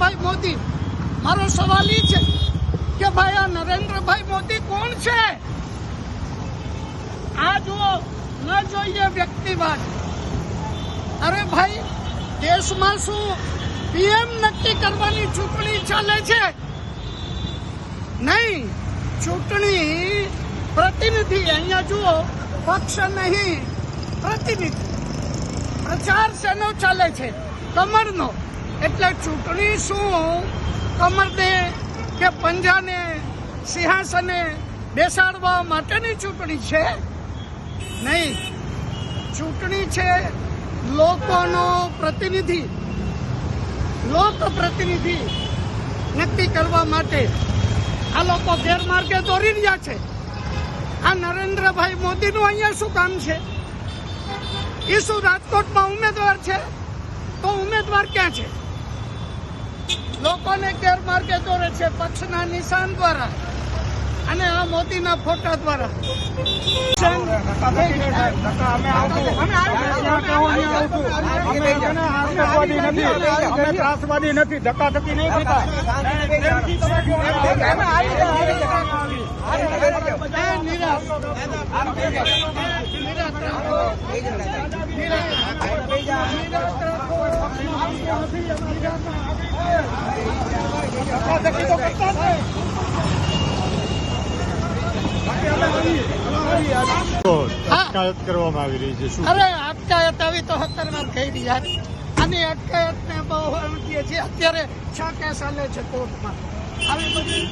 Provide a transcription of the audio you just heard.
નરેન્દ્રભાઈ મોદી. મારો સવાલ એ છે કે ભાઈ આ નરેન્દ્રભાઈ મોદી કોણ છે? આ જુઓ, ન જોઈએ વ્યક્તિવાદ અરે ભાઈ, દેશમાં શું પીએમ નક્કી કરવાની ચૂંટણી ચાલે છે? નહીં, ચૂંટણી પ્રતિનિધિ અહીંયા જુઓ, પક્ષ નહીં, પ્રતિનિધિ. પ્રચાર શેનો ચાલે છે? કમરનો. એટલે ચૂંટણી શું? કમરને કે પંજાને, સિંહાસને બેસાડવા માટેની ચૂંટણી છે? નહીં. ચૂંટણી છે લોકોનો પ્રતિનિધિ. લોક પ્રતિનિધિ નક્કી કરવા માટે. આ લોકો ગેરમાર્ગે દોરી રહ્યા છે. આ નરેન્દ્રભાઈ મોદીનું અહીંયા શું કામ છે? એ શું રાજકોટમાં ઉમેદવાર છે? તો ઉમેદવાર ક્યાં છે? લોકોને ગેરમાર્ગે દોરે છે પક્ષના નિશાન દ્વારા અને આ મોદીના ફોટા દ્વારા. ત્રાસવાદી નથી ધક્કાધક્કી નહીં થતા અટકાયત કરવામાં આવી રહી છે. શું? અરે, અટકાયત આવી તો સત્તર વાર કહી યાર અટકાયત ને બહુ એમ છે, અત્યારે છ કેસ ચાલે છે કોર્ટમાં. આવી બધી